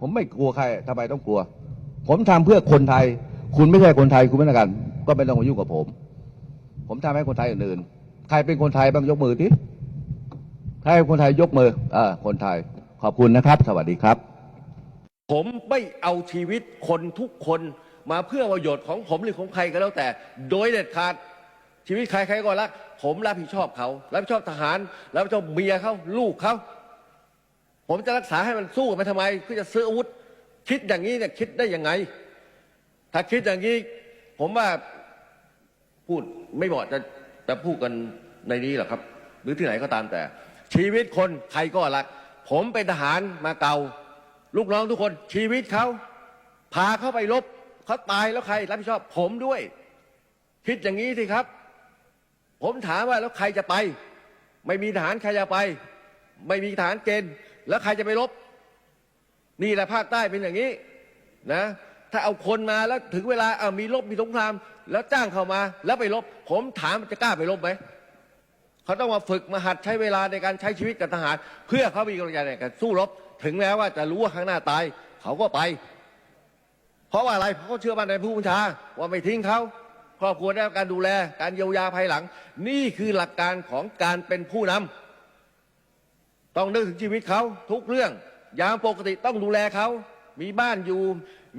ผมไม่กลัวใครทำไมต้องกลัว ผมทำเพื่อคนไทย คุณไม่ใช่คนไทยคุณไม่ต้องกันก็ไม่ต้องมายุ่งกับผม ผมทำให้คนไทยอื่นๆใครเป็นคนไทยบ้างยกมือทีใครเป็นคนไทยยกมือเออคนไทย ขอบคุณนะครับ สวัสดีครับ ผมไม่เอาชีวิตคนทุกคนมาเพื่อประโยชน์ของผมหรือของใครก็แล้วแต่ โดยเด็ดขาดชีวิตใครใครก็รัก ผมรับผิดชอบเขา รับผิดชอบทหาร รับผิดชอบเมียเขาลูกเขา ผมจะรักษาให้มันสู้ไปทำไมเพื่อจะซื้ออาวุธ คิดอย่างนี้เนี่ยคิดได้ยังไง ถ้าคิดอย่างนี้ ผมว่าพูดไม่เหมาะจะจะพูดกันในนี้หรอกครับ หรือที่ไหนก็ตามแต่ ชีวิตคนใครก็รัก ผมเป็นทหารมาเก่า ลูกน้องทุกคนชีวิตเขาพาเขาไปรบเขาตายแล้วใครรับผิดชอบผมด้วย คิดอย่างนี้สิครับ ผมถามว่าแล้วใครจะไป ไม่มีทหารใครจะไป ไม่มีทหารเกณฑ์ แล้วใครจะไปรบนี่แหละภาคใต้เป็นอย่างนี้นะ ถ้าเอาคนมาแล้วถึงเวลาเอามีรบมีสงคราม แล้วจ้างเข้ามา แล้วไปรบผมถามจะกล้าไปรบไหมเขาต้องมาฝึกมาหัดใช้เวลาในการใช้ชีวิตกับทหาร เพื่อเขามีกำลังใจในการสู้รบ ถึงแม้ว่าจะรู้ว่าข้างหน้าตาย เขาก็ไป เพราะว่าอะไรเพราะเขาเชื่อมั่นในผู้บัญชาว่าไม่ทิ้งเขาครอบครัวได้รับการดูแล การเยียวยาภายหลัง นี่คือหลักการของการเป็นผู้นำ ต้องนึกถึงชีวิตเขาทุกเรื่อง ยามปกติต้องดูแลเขา มีบ้านอยู่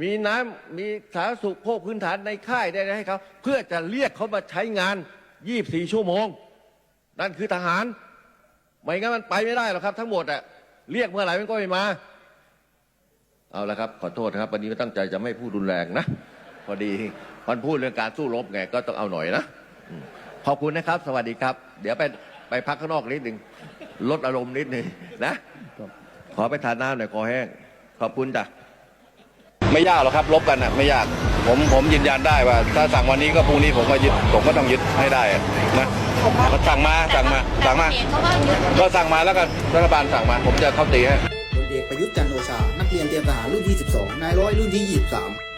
มีน้ำมีสาธารณสุขโภคพื้นฐานในค่ายได้ให้เขา เพื่อจะเรียกเขามาใช้งาน 24 ชั่วโมง นั่นคือทหาร ไม่งั้นมันไปไม่ได้หรอกครับ ทั้งหมดอะเรียกเมื่อไหร่มันก็ไม่มา เอาละครับ ขอโทษนะครับ วันนี้ก็ตั้งใจจะไม่พูดรุนแรงนะ พอดีมันพูดเรื่องการสู้รบไงก็ต้องเอาหน่อยนะขอบคุณนะครับ สวัสดีครับ เดี๋ยวไปไปพักข้างนอกนิดหนึ่ง ลดอารมณ์นิดหนึ่งนะขอไปทานน้ำหน่อยคอแห้งขอบคุณจ้ะไม่ยากหรอกครับ ลบกันนะไม่ยากผมผมยืนยันได้ว่า ถ้าสั่งวันนี้ก็พรุ่งนี้ผมก็ยึดผมก็ต้องยึดให้ได้อะนะก็สั่งมาสั่งมาสั่งมาเขาก็ยึดก็สั่งมาแล้วกันรัฐบาลสั่งมา ผมจะเข้าตีให้พลเอกประยุทธ์จันทร์โอชา นักเรียนเตรียมทหารรุ่นที่ 12 นายร้อยรุ่นที่ 23